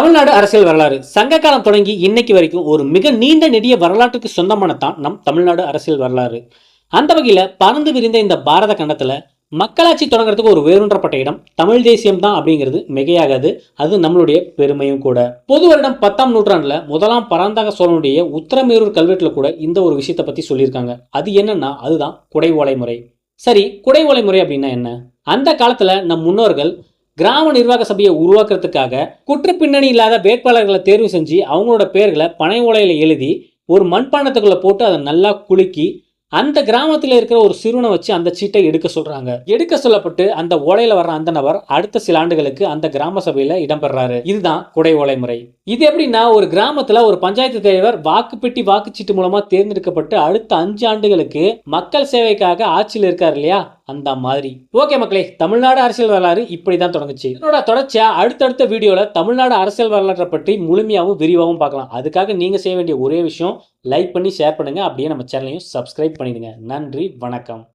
தமிழ்நாடு அரசியல் வரலாறு சங்க காலம் தொடங்கி இன்னைக்கு வரைக்கும் ஒரு மிக நீண்ட நெடிய வரலாற்றுக்கு சொந்தமான தான் நம் தமிழ்நாடு அரசியல் வரலாறு. அந்த வகையில் பறந்து விரிந்த இந்த பாரத கண்டத்தில் மக்களாட்சி தொடங்குறதுக்கு ஒரு வேறுன்றப்பட்ட இடம் தமிழ் தேசியம் தான் அப்படிங்கிறது மிகையாகாது. அது நம்மளுடைய பெருமையும் கூட. பொது வருடம் பத்தாம் நூற்றாண்டில் முதலாம் பராந்தக சோழனுடைய உத்தரமேரூர் கல்வெட்டில் கூட இந்த ஒரு விஷயத்தை பற்றி சொல்லியிருக்காங்க. அது என்னன்னா அதுதான் குடை ஓலை முறை. சரி குடை ஓலை முறை அப்படின்னா என்ன? அந்த காலத்தில் நம் முன்னோர்கள் கிராம நிர்வாக சபையை உருவாக்குறதுக்காக குற்ற பின்னணி இல்லாத வேட்பாளர்களை தேர்வு செஞ்சு அவங்களோட பேர்களை பனை ஓலையில் எழுதி ஒரு மண்பானத்துக்குள்ளே போட்டு அதை நல்லா குலுக்கி அந்த கிராமத்தில் இருக்கிற ஒரு சிறுவனை வச்சு அந்த சீட்டை எடுக்க சொல்றாங்க. எடுக்க சொல்லப்பட்டு அந்த ஓலையில வர்ற அந்த நபர் அடுத்த சில ஆண்டுகளுக்கு அந்த கிராம சபையில இடம்பெறாரு. இதுதான் குடை ஓலை முறை. இது எப்படின்னா ஒரு கிராமத்துல ஒரு பஞ்சாயத்து தலைவர் வாக்குப்பெட்டி வாக்குச்சீட்டு மூலமா தேர்ந்தெடுக்கப்பட்டு அடுத்த அஞ்சு ஆண்டுகளுக்கு மக்கள் சேவைக்காக ஆட்சியில் இருக்காரு இல்லையா? அந்த மாதிரி. ஓகே மக்களே தமிழ்நாடு அரசியல் வரலாறு இப்படி தான் தொடங்குச்சு. இதனோட தொடர்ச்சியா அடுத்தடுத்த வீடியோல தமிழ்நாடு அரசியல் வரலாற்றை பற்றி முழுமையாகவும் விரிவாகவும் பார்க்கலாம். அதுக்காக நீங்க செய்ய வேண்டிய ஒரே விஷயம் லைக் பண்ணி ஷேர் பண்ணுங்க. அப்படியே நம்ம சேனலையும் சப்ஸ்கிரைப் பண்ணிடுங்க. நன்றி வணக்கம்.